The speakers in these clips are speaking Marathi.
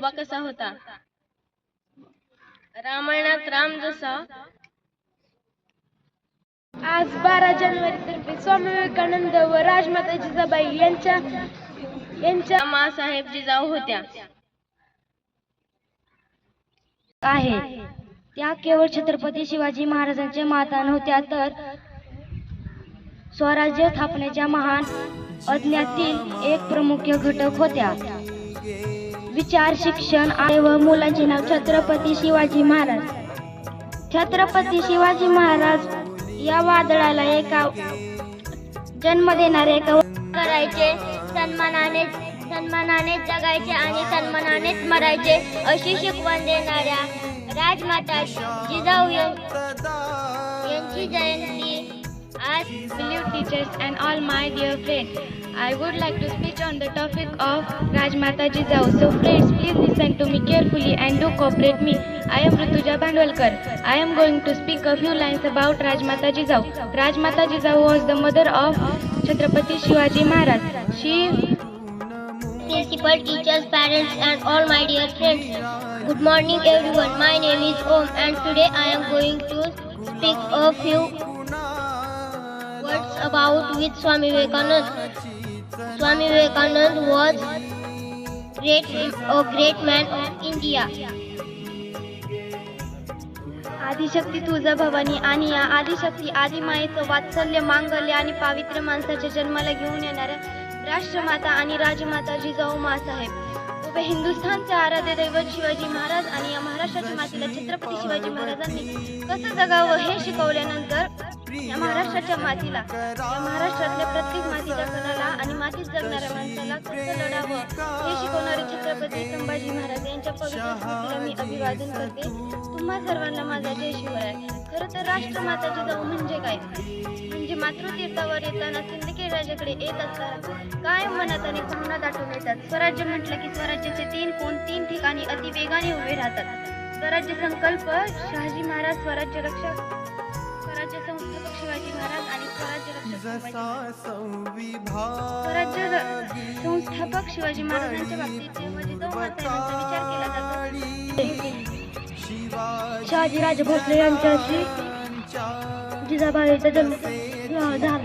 उभा कसा होता? रामायणात राम जसा आज बारा जानेवारी तर्फे स्वामी विवेकानंद व राजमाता जिजाबाई यांच्या यांच्या मासाहेब जिजाऊ होत्या. आहे. त्या केवळ छत्रपती शिवाजी महाराजांच्या माता नव्हत्या तर स्वराज्य स्थापनेच्या महान अज्ञातील एक प्रमुख घटक होत्या. विचार शिक्षण आहे व मुलांचे नाव छत्रपती शिवाजी महाराज. छत्रपती शिवाजी महाराज या वादळाला एका जन्म देणारे एका करायचे सन्मानाने सन्मानाने जगायचे आणि सन्मानानेच मरायचे अशी शिकवण देणाऱ्या राजमाता जिजाऊ यांची जयंती आज Fellow teachers and all my dear friends, I would like to speak on the topic of Rajmata Jizau. So friends, please listen to me carefully and do cooperate me. I am Rutuja Bandwalkar. I am going to speak a few lines about Rajmata Jizau. Rajmata Jizau was the mother of Chhatrapati Shivaji Maharaj. She principal, teachers, parents, and all my dear friends. Good morning, everyone. My name is Om, and today I am going to speak a few words about with Swami Vivekanand. Swami Vivekanand was great, a great man of India. Adishakti Tulja Bhavani आणि या आदिशक्ती आदिमायेचं वात्सल्य मांगल्य आणि पावित्र्य माणसाच्या जन्माला घेऊन येणाऱ्या राष्ट्रमाता आणि राजमाता जिजाऊ मासाहेब उभे हिंदुस्थानचे आराध्य दैवत शिवाजी महाराज आणि या महाराष्ट्राच्या मातीला छत्रपती शिवाजी महाराजांनी कसं जगावं हे शिकवल्यानंतर या महाराष्ट्राच्या मातीला या महाराष्ट्रातल्या प्रत्येक मातीच्या कणाला आणि मातीत जगणाऱ्या माणसाला कसं लढावं. हे शिकवणारे छत्रपती संभाजी महाराज यांच्या पवित्र स्मृतीला मी अभिवादन करते. तुम्हा सर्वांना माझा जय शिवराय. खरं तर राष्ट्रमाता जिजाऊ म्हणजे काय? म्हणजे मातृतीर्थावर येताना सिंदखेड राजाकडे येत असताना काय मनात आणि भावना दाटून येतात? स्वराज्य म्हटलं की स्वराज्याचे तीन कोण तीन ठिकाणी अतिवेगाने उभे राहतात. स्वराज्य संकल्प शहाजी महाराज स्वराज्य रक्षक. शिवाजी महाराज आणि स्वराज्य संस्थापक शिवाजी महाराजांच्या बाबतीत जेव्हा जिजाऊ मासाहेबांचा विचार केला जातो. शहाजी राजे भोसले यांच्याशी जिजाबाईचा जन्म झाला.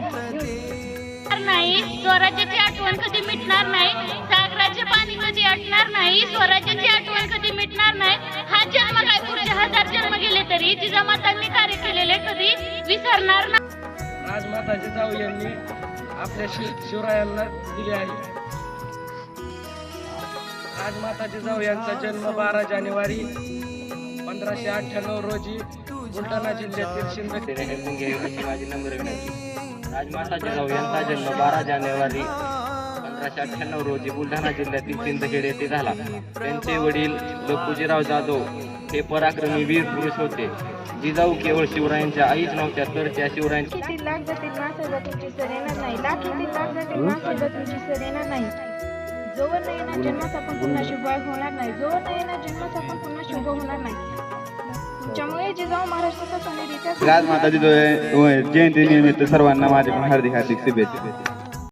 नाही स्वराज्याची आठवण कधी मिटणार नाही. सागराचे पाणी कधी आटणार नाही. स्वराज्याची आठवण कधी मिटणार नाही. हा जन्म काय? पुढचे हजार जन्म गेले तरी जिजामातांनी कार्य केलेले कधी? विसरणार नाही राजमाता जिजाऊ यांनी आपल्या शि शिवरायांना दिले आहे. राजमाता जिजाऊ यांचा जन्म बारा जानेवारी पंधराशे अठ्ठ्याण्णव रोजी बुलढाणा जिल्ह्यातील शिंदखेड अशी माझी नम्र विनंती. राजमाता जिजाऊ यांचा जन्म बारा जानेवारी पंधराशे अठ्ठ्याण्णव रोजी बुलढाणा जिल्ह्यातील सिंदखेड येथे झाला. त्यांचे वडील लखुजीराव जाधव हे पराक्रमी वीर पुरुष होते. जिजाऊ केवळ शिवरायांच्या आईच नव्हत्या तर त्या नाही. जन्माचा पण पुन्हा शुभ होणार नाही. जोवर जन्माचा पण पुन्हा शुभ होणार नाही. महाराष्ट्राचा राजमाता जिजाऊ जयंती निमित्त सर्वांना माझे हार्दिक हार्दिक शुभेच्छा.